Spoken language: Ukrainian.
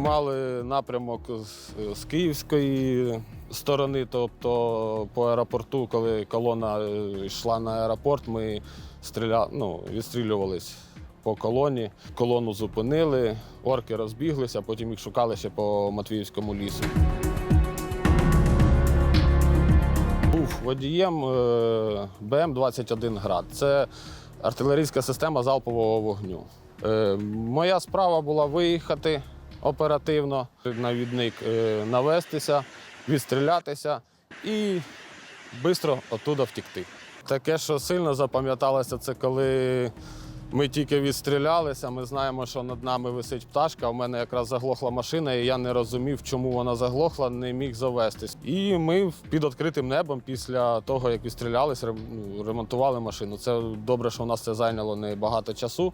тримали напрямок з, київської сторони, тобто по аеропорту, коли колона е, йшла на аеропорт, ми стріля... ну, відстрілювались по колоні. Колону зупинили, орки розбіглися, потім їх шукали ще по Матвіївському лісу. Був водієм е, БМ-21 град. Це артилерійська система залпового вогню. Е, Моя справа була виїхати оперативно, навідник е, навестися, відстрілятися і швидко оттуда втікти. Таке, що сильно запам'яталося, це коли ми тільки відстрілялися. Ми знаємо, що над нами висить пташка. У мене якраз заглохла машина, і я не розумів, чому вона заглохла, не міг завестись. І ми під відкритим небом після того, як відстрілялись, ну, ремонтували машину. Це добре, що у нас це зайняло не багато часу.